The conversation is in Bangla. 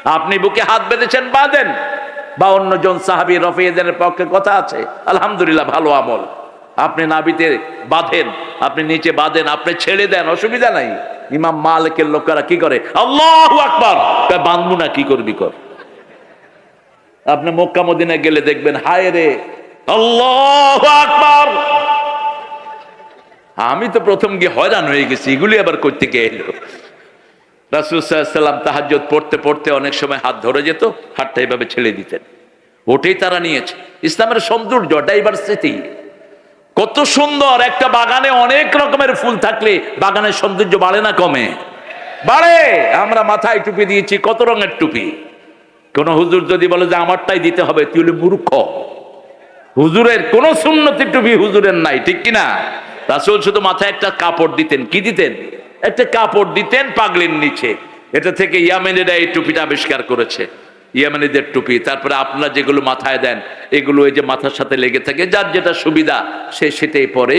আপনি বুকে হাত বেঁধেছেন, বাঁধেন। বা অন্যজন সাহাবি রফিয়েদের পক্ষে কথা আছে, আলহামদুলিল্লাহ ভালো আমল। আপনি নাবিতে বাঁধেন, আপনি নিচে বাঁধেন, আপনি ছেড়ে দেন, অসুবিধা নাই। ইমাম মালিকের লোকেরা কি করে? আল্লাহ আকবার! বাঁধবো না, কি করবি কর? আপনি মক্কা মদিনা গেলে দেখবেন, হায় রে! আল্লাহ আকবার! আমি তো প্রথম গিয়ে হয়রান হয়ে গেছি, এগুলি আবার করতে গিয়ে রাসুসাল্লাম তাহাজ্জত পড়তে পড়তে অনেক সময় হাত ধরে যেত, হাতটা এভাবে ছেড়ে দিতেন। ওটাই তারা নিয়েছে। ইসলামের সৌন্দর্য ডাইভার্সিটি কত সুন্দর একটা বাগানে অনেক রকমের ফুল থাকলে বাগানের সৌন্দর্য বাড়ে না কমে? বাড়ে। আমরা মাথায় টুপি দিয়েছি, কত রঙের টুপি? কোন হুজুর যদি বলে যে আমারটাই দিতে হবে, তুই মূর্খ। হুজুরের কোন সুন্নতি টুপি হুজুরের নাই, ঠিক কিনা? রাসুল শুধু মাথায় একটা কাপড় দিতেন, কি দিতেন? একটা কাপড় দিতেন পাগলির নিচে। এটা থেকে ইয়ামেনেরা এই টুপিটা আবিষ্কার করেছে। ইয়ামেনিদের টুপি। তারপরে আপনারা যেগুলো মাথায় দেন, এগুলো এই যে মাথার সাথে লেগে থাকে, যার যেটা সুবিধা, সে সেটাই পরে।